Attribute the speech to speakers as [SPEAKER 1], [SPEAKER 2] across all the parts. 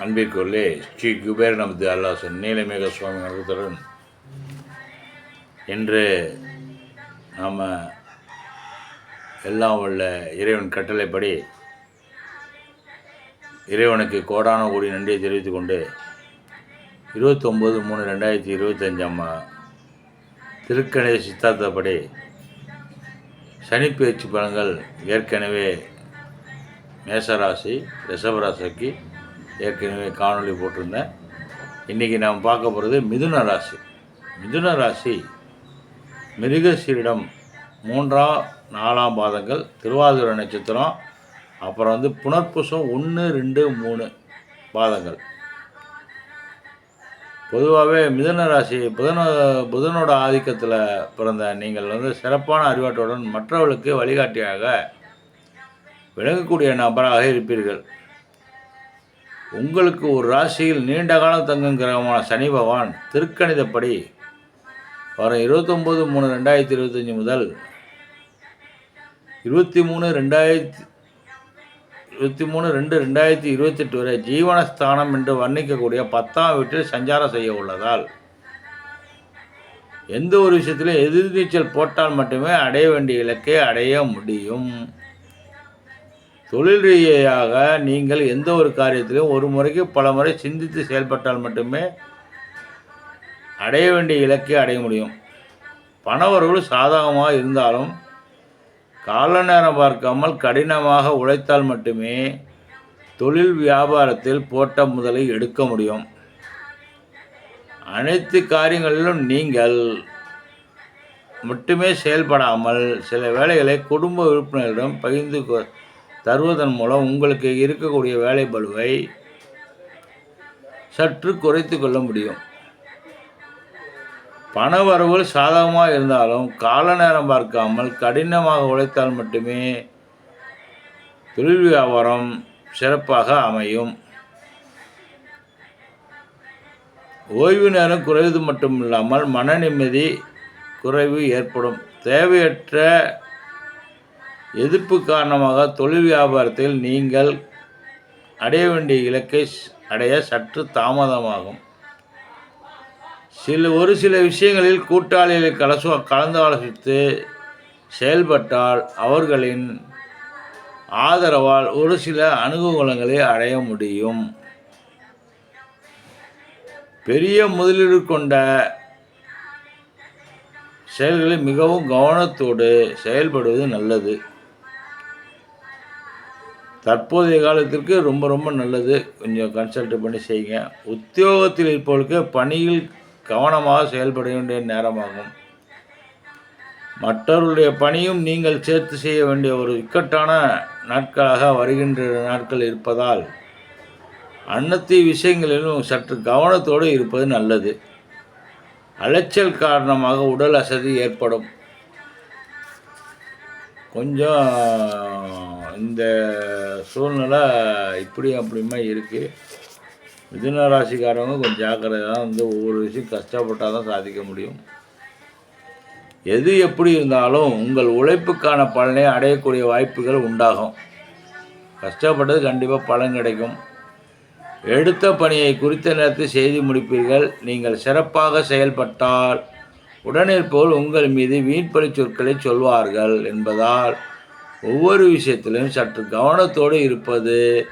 [SPEAKER 1] அன்பிற்குள்ளே ஸ்ரீ குபேர் நமது அல்லாசன் நீலமேக சுவாமி அனுபவத்துடன் இன்று நாம் எல்லாம் உள்ள இறைவன் கட்டளைப்படி இறைவனுக்கு கோடான கோடி நன்றியை தெரிவித்து கொண்டு இருபத்தொம்போது மூணு ரெண்டாயிரத்தி இருபத்தஞ்சாம் திருக்கணித சித்தாந்தப்படி சனிப்பயிற்சி பலன்கள் ஏற்கனவே மேசராசி ரிஷபராசிக்கு ஏற்கனவே காணொளி போட்டிருந்தேன். இன்றைக்கி நாம் பார்க்க போகிறது மிதுன ராசி. மிதுன ராசி மிருகசீரிடம் மூன்றாம் நாலாம் பாதங்கள் திருவாதிரை நட்சத்திரம் அப்புறம் வந்து புனர்பூசம் ஒன்று ரெண்டு மூணு பாதங்கள். பொதுவாகவே மிதுன ராசி புதன புதனோட ஆதிக்கத்தில் பிறந்த நீங்கள் வந்து சிறப்பான அறிவாட்டுடன் மற்றவர்களுக்கு வழிகாட்டியாக விளங்கக்கூடிய நபராக இருப்பீர்கள். உங்களுக்கு ஒரு ராசியில் நீண்ட காலம் தங்கும் கிரகமான சனி பகவான் திருக்கணிதப்படி வரும் இருபத்தொம்போது மூணு ரெண்டாயிரத்தி இருபத்தஞ்சி முதல் இருபத்தி மூணு ரெண்டாயிரத்தி இருபத்தி மூணு ரெண்டு ரெண்டாயிரத்தி இருபத்தெட்டு வரை ஜீவனஸ்தானம் என்று வர்ணிக்கக்கூடிய பத்தாம் வீட்டில் சஞ்சாரம் செய்ய உள்ளதால் எந்த ஒரு விஷயத்திலும் எதிர்நீச்சல் போட்டால் மட்டுமே அடைய வேண்டிய இலக்கை அடைய முடியும். தொழில் ரீதியாக நீங்கள் எந்த ஒரு காரியத்திலும் ஒரு முறைக்கு பல முறை சிந்தித்து செயல்பட்டால் மட்டுமே அடைய வேண்டிய இலக்கை அடைய முடியும். பணவரவு சாதகமாக இருந்தாலும் கால நேரம் பார்க்காமல் கடினமாக உழைத்தால் மட்டுமே தொழில் வியாபாரத்தில் போட்ட முதலை எடுக்க முடியும். அனைத்து காரியங்களிலும் நீங்கள் மட்டுமே செயல்படாமல் சில வேலைகளை குடும்ப உறுப்பினர்களிடம் பகிர்ந்து கொ- தருவதன் மூலம் உங்களுக்கு இருக்கக்கூடிய வேலை பளுவை சற்று குறைத்து கொள்ள முடியும். பண சாதகமாக இருந்தாலும் கால நேரம் பார்க்காமல் கடினமாக உழைத்தால் மட்டுமே தொழில் வியாபாரம் சிறப்பாக அமையும். ஓய்வு நேரம் குறைவது மட்டும் இல்லாமல் மன நிம்மதி குறைவு ஏற்படும். தேவையற்ற எதிர்ப்பு காரணமாக தொழில் வியாபாரத்தில் நீங்கள் அடைய வேண்டிய இலக்கை அடைய சற்று தாமதமாகும். சில ஒரு சில விஷயங்களில் கூட்டாளிகளை கலசு கலந்து ஆலோசித்து செயல்பட்டால் அவர்களின் ஆதரவால் ஒரு சில அனுகூலங்களை அடைய முடியும். பெரிய முதலீடு கொண்ட செயல்களில் மிகவும் கவனத்தோடு செயல்படுவது நல்லது. தற்போதைய காலத்திற்கு ரொம்ப ரொம்ப நல்லது. கொஞ்சம் கன்சல்ட் பண்ணி செய்யுங்க. உத்தியோகத்தில் இருப்பவர்களுக்கு பணியில் கவனமாக செயல்பட வேண்டிய நேரமாகும். மற்றவர்களுடைய பணியும் நீங்கள் சேர்த்து செய்ய வேண்டிய ஒரு இக்கட்டான நாட்களாக வருகின்ற நாட்கள் இருப்பதால் அன்னத்தி விஷயங்களிலும் சற்று கவனத்தோடு இருப்பது நல்லது. அலைச்சல் காரணமாக உடல் அசதி ஏற்படும். கொஞ்சம் இந்த சூழ்நிலை இப்படி அப்படியுமா இருக்குது மிதுன ராசிக்காரவங்க கொஞ்சம் ஜாக்கிரதையாக வந்து ஒவ்வொரு விஷயம் கஷ்டப்பட்டால் தான் சாதிக்க முடியும். எது எப்படி இருந்தாலும் உங்கள் உழைப்புக்கான பலனை அடையக்கூடிய வாய்ப்புகள் உண்டாகும். கஷ்டப்பட்டது கண்டிப்பாக பலன் கிடைக்கும். எடுத்த பணியை குறித்த நேரத்தில் செய்து முடிப்பீர்கள். நீங்கள் சிறப்பாக செயல்பட்டால் உடனிருப்போர் உங்கள் மீது வீண்பழி சொற்களை சொல்வார்கள் என்பதால் ஒவ்வொரு விஷயத்திலும் சற்று கவனத்தோடு இருப்பது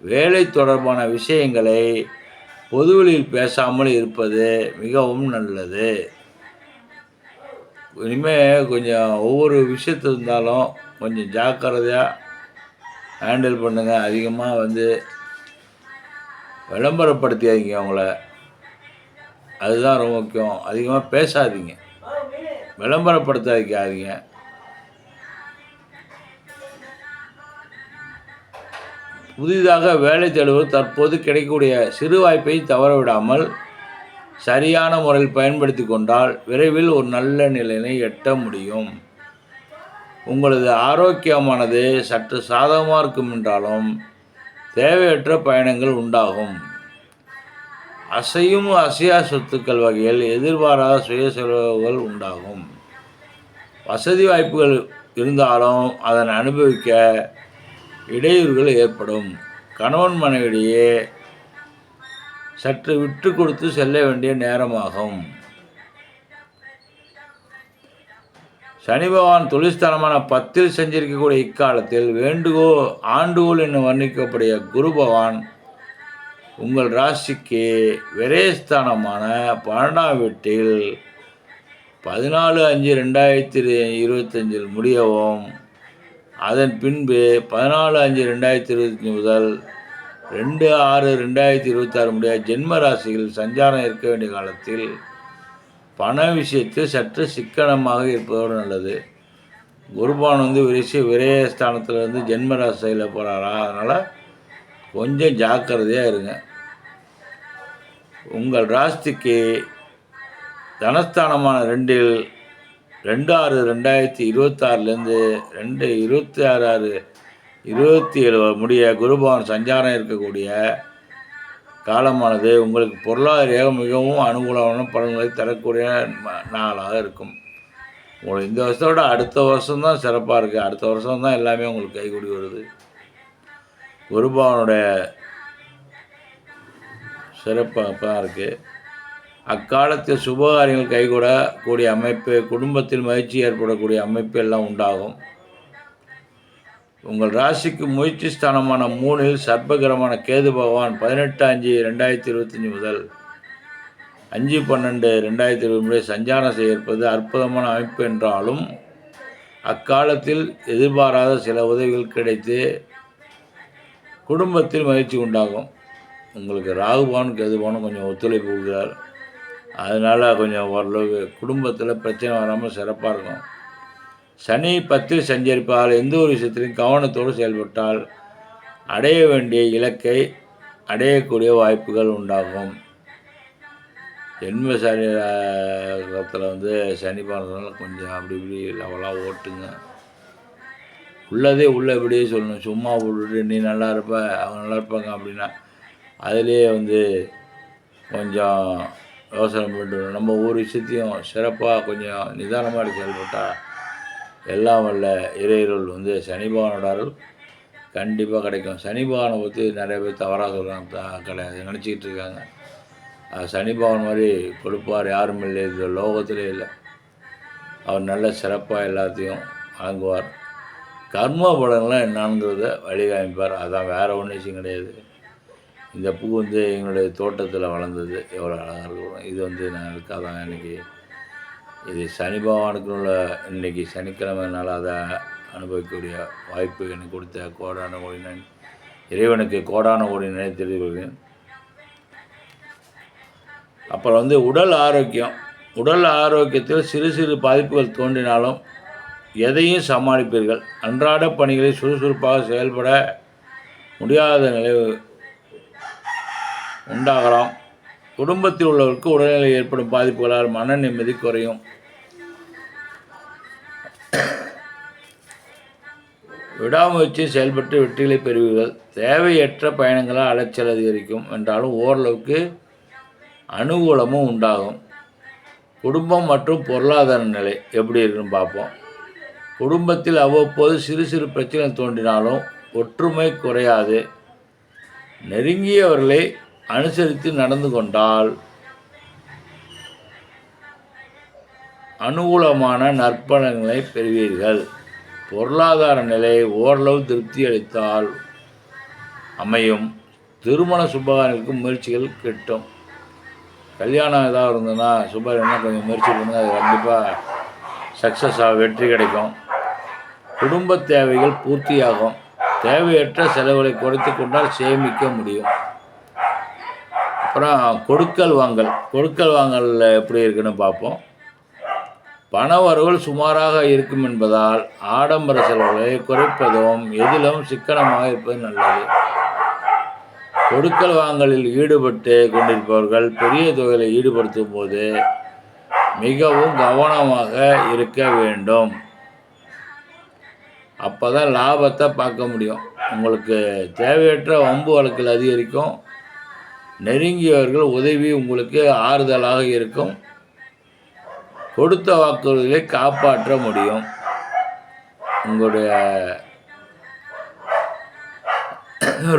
[SPEAKER 1] வேலை தொடர்பான விஷயங்களை பொதுவெளியில் பேசாமல் இருப்பது மிகவும் நல்லது. இனிமேல் கொஞ்சம் ஒவ்வொரு விஷயத்து இருந்தாலும் கொஞ்சம் ஜாக்கிரதையாக ஹேண்டில் பண்ணுங்கள் அதிகமாக வந்து விளம்பரப்படுத்தியாதீங்க அவங்கள. அதுதான் ரொம்ப முக்கியம். அதிகமாக பேசாதீங்க. விளம்பரப்படுத்தாதீங்க. புதிதாக வேலை தேடுவது தற்போது கிடைக்கக்கூடிய சிறு வாய்ப்பை தவறவிடாமல் சரியான முறையில் பயன்படுத்தி கொண்டால் விரைவில் ஒரு நல்ல நிலையினை எட்ட முடியும். உங்களது ஆரோக்கியமானது சற்று சாதகமாக இருக்கும் என்றாலும் தேவையற்ற பயணங்கள் உண்டாகும். அசையும் அசையா சொத்துக்கள் வகையில் எதிர்பாராத சுய செலவுகள் உண்டாகும். வசதி வாய்ப்புகள் இருந்தாலும் அதனை அனுபவிக்க இடையூறுகள் ஏற்படும். கணவன் மனைவிடையே சற்று விட்டு கொடுத்து செல்ல வேண்டிய நேரமாகும். சனி பகவான் தொழில்ஸ்தானமான பத்தில் செஞ்சிருக்கக்கூடிய இக்காலத்தில் வேண்டுகோள் ஆண்டுகோள் என்று வர்ணிக்கக்கூடிய குரு பகவான் உங்கள் ராசிக்கு விரயஸ்தானமான பன்னெண்டாம் வீட்டில் பதினாலு அஞ்சு ரெண்டாயிரத்தி இருபத்தஞ்சில் முடியவும் அதன் பின்பு பதினாலு அஞ்சு ரெண்டாயிரத்தி இருபத்தஞ்சி முதல் ரெண்டு ஆறு ரெண்டாயிரத்தி இருபத்தாறு முடிய ஜென்ம ராசியில் சஞ்சாரம் இருக்க வேண்டிய காலத்தில் பண விஷயத்தில் சற்று சிக்கனமாக இருப்பதோடு நல்லது. குருபான் வந்து விரிசி விரயஸ்தானத்தில் வந்து ஜென்ம ராசியில் போகிறாரா அதனால் கொஞ்சம் ஜாக்கிரதையாக இருங்க. உங்கள் ராசிக்கு தனஸ்தானமான ரெண்டில் ரெண்டு ஆறு ரெண்டாயிரத்தி இருபத்தாறுலேருந்து ரெண்டு இருபத்தி ஆறு ஆறு இருபத்தி ஏழு முடிய குருபவன் சஞ்சாரம் இருக்கக்கூடிய காலமானது உங்களுக்கு பொருளாதார மிகவும் அனுகூலமான பலன்களை தரக்கூடிய நாளாக இருக்கும். உங்களுக்கு இந்த வருஷத்தோட அடுத்த வருஷம்தான் சிறப்பாக இருக்குது அடுத்த வருஷம் தான் எல்லாமே உங்களுக்கு கைகூடி வருது. குருபவனுடைய சிறப்பாக தான் இருக்குது அக்காலத்தில் சுபகாரியங்கள் கைகூட கூடிய அமைப்பு குடும்பத்தில் மகிழ்ச்சி ஏற்படக்கூடிய அமைப்பு எல்லாம் உண்டாகும். உங்கள் ராசிக்கு முயற்சி ஸ்தானமான மூணில் சர்ப்பகிரமான கேது பகவான் பதினெட்டு அஞ்சு ரெண்டாயிரத்தி இருபத்தஞ்சி முதல் அஞ்சு பன்னெண்டு ரெண்டாயிரத்தி இருபது முறை சஞ்சாரம் செய்ய இருப்பது அற்புதமான அமைப்பு என்றாலும் அக்காலத்தில் எதிர்பாராத சில உதவிகள் கிடைத்து குடும்பத்தில் மகிழ்ச்சி உண்டாகும். உங்களுக்கு ராகுபானும் கேதுபானும் கொஞ்சம் ஒத்துழைப்பு கொடுக்குறார். அதனால் கொஞ்சம் ஓரளவு குடும்பத்தில் பிரச்சனை வராமல் சிறப்பாக இருக்கும் சனி பத்தில் சஞ்சரிப்பால் எந்த ஒரு விஷயத்திலும் கவனத்தோடு செயல்பட்டால் அடைய வேண்டிய இலக்கை அடையக்கூடிய வாய்ப்புகள் உண்டாகும். ஜென்ம காலத்தில் வந்து சனி பார்க்கறதுனால கொஞ்சம் அப்படி இப்படி லெவலாக ஓட்டுங்க. உள்ளதே உள்ள இப்படியே சொல்லணும். சும்மா விட்டுட்டு நீ நல்லா இருப்ப அவங்க நல்லா இருப்பாங்க அப்படின்னா அதிலே வந்து கொஞ்சம் யோசனை பண்ணிட்டு நம்ம ஒவ்வொரு விஷயத்தையும் சிறப்பாக கொஞ்சம் நிதானமாக செயல்பட்டால் எல்லாம் வல்ல இறையருள் வந்து சனி பகவானோட அருள் கண்டிப்பாக கிடைக்கும். சனி பகவானை பற்றி நிறைய பேர் தவறாக சொல்கிறாங்க கிடையாது. நினச்சிக்கிட்டு இருக்காங்க. அது சனி பகவான் மாதிரி கொடுப்பார் யாரும் இல்லை. இந்த லோகத்திலே இல்லை. அவர் நல்ல சிறப்பாக எல்லாத்தையும் வழங்குவார். கர்ம பலன்லாம் என்னங்கிறத வழிகாமிப்பார். அதான் வேறு ஒன்றும் விஷயம் கிடையாது. இந்த பூ வந்து எங்களுடைய தோட்டத்தில் வளர்ந்தது. எவ்வளோ அழகாக இருக்கும். இது வந்து நான் இருக்காதான் இன்றைக்கி இது சனி பகவானுக்கு உள்ள இன்னைக்கு சனிக்கிழமைனால அதை அனுபவிக்கக்கூடிய வாய்ப்பு எனக்கு கொடுத்த கோடான கோடி நன் இறைவனுக்கு கோடான கோடி நினைத்திருக்கிறேன் அப்புறம் வந்து உடல் ஆரோக்கியம். உடல் ஆரோக்கியத்தில் சிறு சிறு பாதிப்புகள் தோன்றினாலும் எதையும் சமாளிப்பீர்கள். அன்றாட பணிகளை சுறுசுறுப்பாக செயல்பட முடியாத நிலை உண்டாகலாம். குடும்பத்தில் உள்ளவருக்கு உடல்நிலை ஏற்படும் பாதிப்புகளால் மன நிம்மதி குறையும். விடாமுயற்சி செயல்பட்டு வெற்றிகளை பெறுவீர்கள். தேவையற்ற பயணங்களால் அலைச்சல் அதிகரிக்கும். என்றாலும் ஓரளவுக்கு அனுகூலமும் உண்டாகும். குடும்பம் மற்றும் பொருளாதார நிலை எப்படி இருக்குன்னு பார்ப்போம். குடும்பத்தில் அவ்வப்போது சிறு சிறு பிரச்சனை தோன்றினாலும் ஒற்றுமை குறையாது. நெருங்கியவர்களை அனுசரித்து நடந்து கொண்டால் அனுகூலமான நற்பலன்களை பெறுவீர்கள். பொருளாதார நிலை ஓரளவு திருப்தி அளித்தால் அமையும். திருமண சுபகாரங்களுக்கு முயற்சிகள் கிட்டும். கல்யாணம் ஏதாவது இருந்ததுன்னா சுபகாரியம்னா கொஞ்சம் முயற்சி பண்ணுங்க அது கண்டிப்பாக சக்ஸஸ் ஆக வெற்றி கிடைக்கும். குடும்ப தேவைகள் பூர்த்தியாகும். தேவையற்ற செலவுகளை குறைத்து கொண்டால் சேமிக்க முடியும். அப்புறம் கொடுக்கல் வாங்கல். கொடுக்கல் வாங்கலில் எப்படி இருக்குன்னு பார்ப்போம். பண வரவுகள் சுமாராக இருக்கும் என்பதால் ஆடம்பர செலவுகளை குறைப்பதும் எதிலும் சிக்கனமாக இருப்பது நல்லது. கொடுக்கல் வாங்கலில் ஈடுபட்டு கொண்டிருப்பவர்கள் பெரிய தொகையில் ஈடுபடுத்தும் போது மிகவும் கவனமாக இருக்க வேண்டும். அப்போ தான் லாபத்தை பார்க்க முடியும். உங்களுக்கு தேவையற்ற வம்பு வழக்கில் அதிகரிக்கும். நெருங்கியவர்கள் உதவி உங்களுக்கு ஆறுதலாக இருக்கும். கொடுத்த வாக்குறுதிகளை காப்பாற்ற முடியும். உங்களுடைய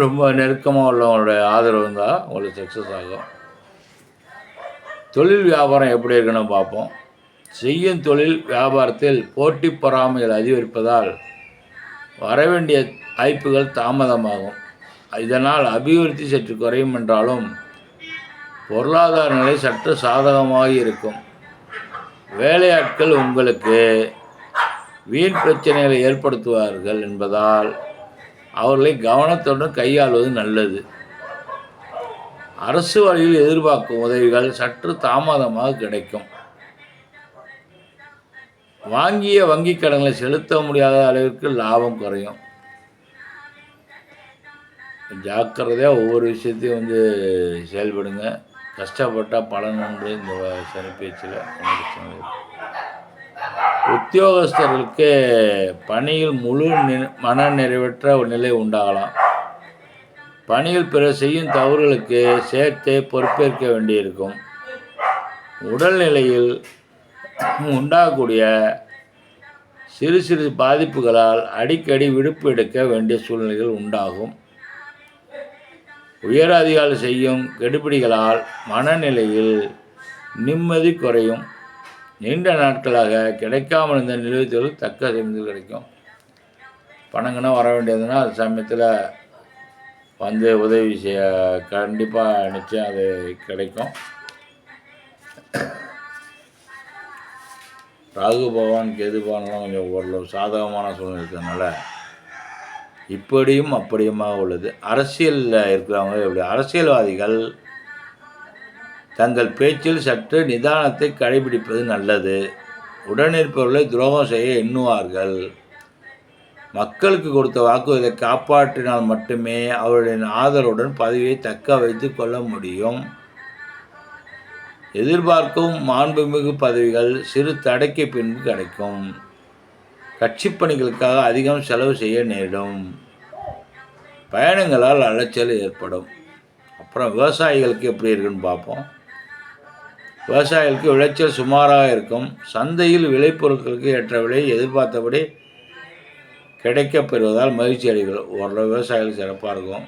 [SPEAKER 1] ரொம்ப நெருக்கமாக உள்ளவங்களுடைய ஆதரவு இருந்தால் உங்களுக்கு சக்ஸஸ் ஆகும். தொழில் வியாபாரம் எப்படி இருக்குன்னு பார்ப்போம். செய்யும் தொழில் வியாபாரத்தில் போட்டி பொறாமைகள் அதிகரிப்பதால் வரவேண்டிய வாய்ப்புகள் தாமதமாகும். இதனால் அபிவிருத்தி சற்று குறையும் என்றாலும் பொருளாதார நிலை சற்று சாதகமாக இருக்கும். வேலையாட்கள் உங்களுக்கு வீண் பிரச்சனைகளை ஏற்படுத்துவார்கள் என்பதால் அவர்களை கவனத்துடன் கையாள்வது நல்லது. அரசு வழியில் எதிர்பார்க்கும் உதவிகள் சற்று தாமதமாக கிடைக்கும். வாங்கிய வங்கி கடன்களை செலுத்த முடியாத அளவிற்கு லாபம் குறையும். ஜாக்கிரதையாக ஒவ்வொரு விஷயத்தையும் வந்து செயல்படுங்க. கஷ்டப்பட்டால் பலன் இந்த சனி பேச்சில் உத்தியோகஸ்தர்களுக்கு பணியில் முழு நி- மன நிறைவற்ற ஒரு நிலை உண்டாகலாம். பணியில் பிற செய்யும் தவறுகளுக்கு சேர்த்தே பொறுப்பேற்க வேண்டியிருக்கும். உடல்நிலையில் உண்டாகக்கூடிய சிறு சிறு பாதிப்புகளால் அடிக்கடி விடுப்பு எடுக்க வேண்டிய சூழ்நிலைகள் உண்டாகும். உயர் அதிகாரி செய்யும் கெடுபிடிகளால் மனநிலையில் நிம்மதி குறையும். நீண்ட நாட்களாக கிடைக்காமல் இருந்த நிலுவைத்தொழில் தக்க சமயத்தில் கிடைக்கும். பணங்கன்னா வர வேண்டியதுன்னா அது சமயத்தில் வந்து உதவி செய்ய கண்டிப்பாக நிச்சயம் அது கிடைக்கும். ராகு பகவான் கேது பகவான்லாம் கொஞ்சம் ஓரளவு சாதகமான சூழ்நிலை இருக்கிறதுனால இப்படியும் அப்படியுமாக உள்ளது. அரசியலில் இருக்கிறவங்க இப்படி அரசியல்வாதிகள் தங்கள் பேச்சில் சற்று நிதானத்தை கடைபிடிப்பது நல்லது. உடனிருப்பவர்களை துரோகம் செய்ய எண்ணுவார்கள். மக்களுக்கு கொடுத்த வாக்குறுதியை காப்பாற்றினால் மட்டுமே அவர்களின் ஆதரவுடன் பதவியை தக்க வைத்து கொள்ள முடியும். எதிர்பார்க்கும் மாண்புமிகு பதவிகள் சிறு தடைக்கு பின்பு கிடைக்கும். கட்சி பணிகளுக்காக அதிகம் செலவு செய்ய நேரிடும். பயணங்களால் அலைச்சல் ஏற்படும். அப்புறம் விவசாயிகளுக்கு எப்படி இருக்குன்னு பார்ப்போம். விவசாயிகளுக்கு விளைச்சல் சுமாராக இருக்கும். சந்தையில் விளைபொருட்களுக்கு ஏற்ற விலை எதிர்பார்த்தபடி கிடைக்கப்பெறுவதால் மகிழ்ச்சி அடைகள் ஓரளவு விவசாயிகள் சிறப்பாக இருக்கும்.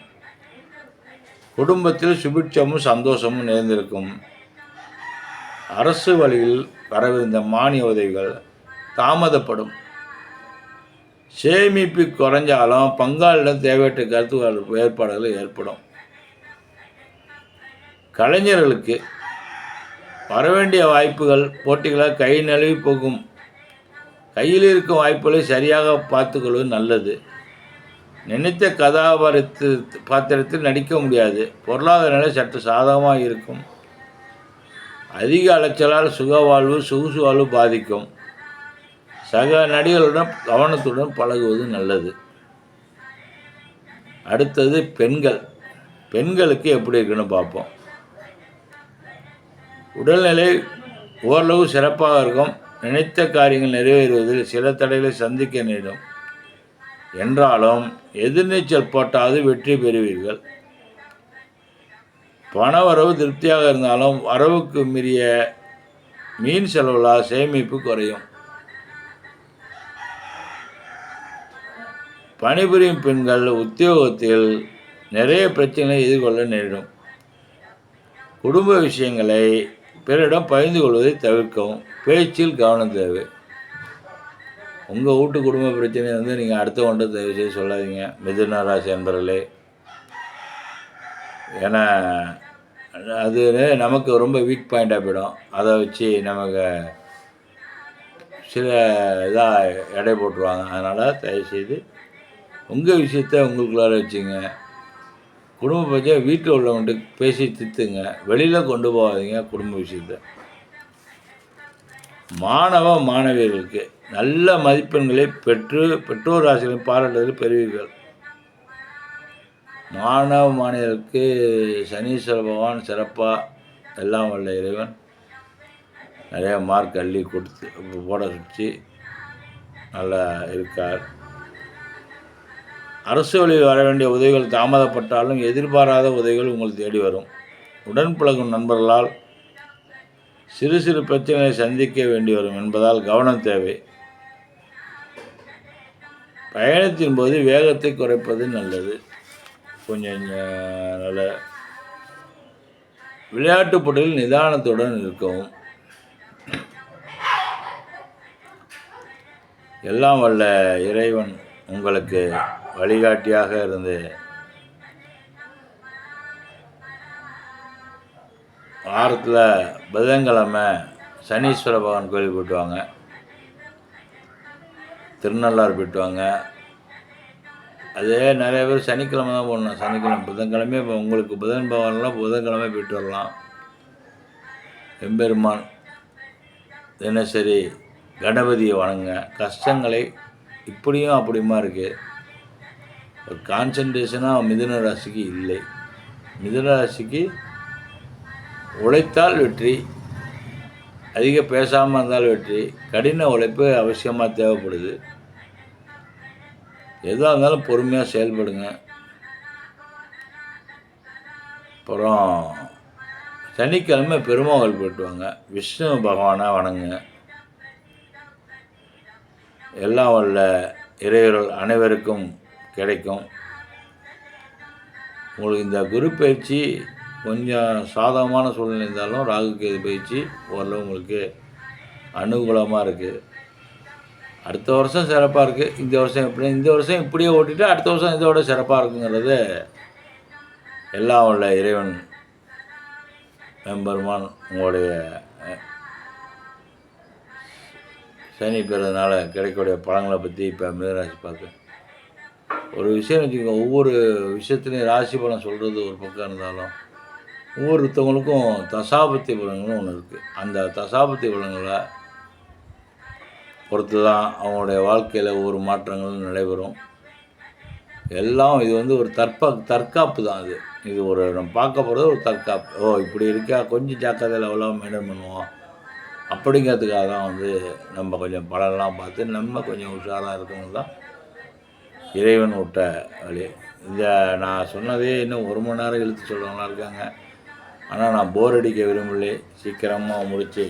[SPEAKER 1] குடும்பத்தில் சுபிட்சமும் சந்தோஷமும் நிறைந்திருக்கும். அரசு வழியில் வரவிருந்த மானிய உதவிகள் தாமதப்படும். சேமிப்பு குறைஞ்சாலும் பங்காளிடம் தேவையற்ற கருத்து ஏற்பாடுகள் ஏற்படும். கலைஞர்களுக்கு வரவேண்டிய வாய்ப்புகள் போட்டிகளாக கை நழுவி போகும். கையில் இருக்கும் வாய்ப்புகளை சரியாக பார்த்துக்கொள்வது நல்லது. நினைத்த கதாபாத்திரத்து பாத்திரத்தில் நடிக்க முடியாது. பொருளாதார நிலை சற்று சாதகமாக இருக்கும். அதிக அலைச்சலால் சுக வாழ்வு சொகுசு வாழ்வு பாதிக்கும். சக நடிகர்களுடன் கவனத்துடன் பழகுவது நல்லது. அடுத்தது பெண்கள். பெண்களுக்கு எப்படி இருக்குன்னு பார்ப்போம். உடல்நிலை ஓரளவு சிறப்பாக இருக்கும். நினைத்த காரியங்கள் நிறைவேறுவதில் சில தடைகளை சந்திக்க நேரிடும். என்றாலும் எதிர்நீச்சல் போட்டாவது வெற்றி பெறுவீர்கள். பண வரவு திருப்தியாக இருந்தாலும் வரவுக்கு மீறிய மீன் செலவுகளால் சேமிப்பு குறையும். பணிபுரியும் பெண்கள் உத்தியோகத்தில் நிறைய பிரச்சனைகளை எதிர்கொள்ள நேரிடும். குடும்ப விஷயங்களை பிறரிடம் பகிர்ந்து கொள்வதை தவிர்க்கவும். பேச்சில் கவனம் தேவை. உங்கள் வீட்டு குடும்ப பிரச்சனையை வந்து நீங்கள் அடுத்தவன்ட்ட தயவு செய்து சொல்லாதீங்க. மிதுன ராசி என்பர்களே ஏன்னா அது நமக்கு ரொம்ப வீக் பாயிண்டாக போயிடும். அதை வச்சு நமக்கு சில இதாக எடை போட்டுருவாங்க. அதனால் தயவுசெய்து உங்கள் விஷயத்த உங்களுக்குள்ளார வச்சுங்க. குடும்ப பற்றிய வீட்டில் உள்ளவங்கள்ட்ட பேசி தித்துங்க வெளியில் கொண்டு போகாதீங்க குடும்ப விஷயத்த. மாணவ மாணவியர்களுக்கு நல்ல மதிப்பெண்களை பெற்று பெற்றோர் ஆசிரியர் பாராட்டுதல் பெறுவீர்கள். மாணவ மாணவர்களுக்கு சனீஸ்வர பகவான் சிறப்பாக எல்லாம் வல்ல இறைவன். நிறையா மார்க் அள்ளி கொடுத்து போட வச்சு நல்லா இருக்கார். அரசு வழியில் வர வேண்டிய உதவிகள் தாமதப்பட்டாலும் எதிர்பாராத உதவிகள் உங்களை தேடி வரும். உடன் பழகும் நண்பர்களால் சிறு சிறு பிரச்சனைகளை சந்திக்க வேண்டி வரும் என்பதால் கவனம் தேவை. பயணத்தின் போது வேகத்தை குறைப்பது நல்லது. கொஞ்சம் நல்ல விளையாட்டுப் போட்டியில் நிதானத்துடன் இருக்கவும். எல்லாம் வல்ல இறைவன் உங்களுக்கு வழிகாட்டியாக இருந்து வாரத்தில் புதன்கிழமை சனீஸ்வர பகவான் கோயிலுக்கு போயிட்டு வாங்க. திருநள்ளாறு போயிட்டு வாங்க. அதே நிறைய பேர் சனிக்கிழமை தான் போடணும் சனிக்கிழமை புதன்கிழமையே இப்போ உங்களுக்கு புதன் பகவான்லாம் புதன்கிழமை போயிட்டு வரலாம். எம்பெருமான் தினசரி கணபதியை வணங்க கஷ்டங்களை இப்படியும் அப்படியுமா இருக்குது ஒரு கான்சன்ட்ரேஷனாக மிதுன ராசிக்கு இல்லை. மிதுன ராசிக்கு உழைத்தால் வெற்றி அதிக பேசாமல் இருந்தால் வெற்றி கடின உழைப்பு அவசியமாக தேவைப்படுது. எதாக இருந்தாலும் பொறுமையாக செயல்படுங்க. அப்புறம் சனிக்கிழமை பெருமாள் போயிட்டுவாங்க. விஷ்ணு பகவானை வணங்குங்க. எல்லாம் உள்ள இறைவர்கள் அனைவருக்கும் கிடைக்கும். உங்களுக்கு இந்த குரு பயிற்சி கொஞ்சம் சாதகமான சூழ்நிலை இருந்தாலும் ராகு கேது பயிற்சி ஓரளவு உங்களுக்கு அனுகூலமாக இருக்குது அடுத்த வருஷம் சிறப்பாக இருக்குது இந்த வருஷம் எப்படி இந்த வருஷம் இப்படியே ஓட்டிட்டு அடுத்த வருஷம் இதோட சிறப்பாக இருக்குங்கிறது எல்லாம் உள்ள இறைவன் மெம்பர்மான் உங்களுடைய சனி பெறதுனால கிடைக்கக்கூடிய பழங்களை பற்றி இப்போ மிதராசி பார்த்து ஒரு விஷயம் வச்சுக்கோங்க ஒவ்வொரு விஷயத்துலையும் ராசி பலன் சொல்கிறது ஒரு பக்கம் இருந்தாலும் ஒவ்வொருத்தவங்களுக்கும் தசாபத்தி பலங்களும் ஒன்று இருக்குது அந்த தசாபத்தி பலங்களை பொறுத்து தான் அவங்களுடைய வாழ்க்கையில் ஒவ்வொரு மாற்றங்களும் நடைபெறும். எல்லாம் இது வந்து ஒரு தற்பா தற்காப்பு தான் அது. இது ஒரு நம்ம பார்க்க போகிறது ஒரு தற்காப்பு. ஓ இப்படி இருக்கா கொஞ்சம் ஜாக்கிரதை லெவலாக மெயின்டைன் பண்ணுவோம். அப்படிங்கிறதுக்காக தான் வந்து நம்ம கொஞ்சம் படம்லாம் பார்த்து நம்ம கொஞ்சம் உஷாராக இருக்கணும் தான் இறைவன் விட்ட வழி. இந்த நான் சொன்னதே இன்னும் ஒரு மணி நேரம் இழுத்து சொல்கிறவங்களா இருக்காங்க. ஆனால் நான் போர் அடிக்க விரும்பலை சீக்கிரமாக முடித்து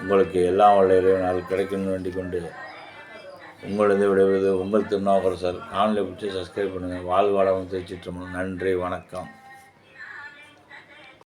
[SPEAKER 1] உங்களுக்கு எல்லாம் உள்ள இறைவனால் கிடைக்கணும்னு வேண்டிக் கொண்டு உங்களது விடைபெறுவது உங்கள் திருநாவுக்கரசர். காணொலி பிடிச்சி சப்ஸ்கிரைப் பண்ணுங்கள் வாழ்வாழம் தெரிச்சிட்டோம் நன்றி வணக்கம்.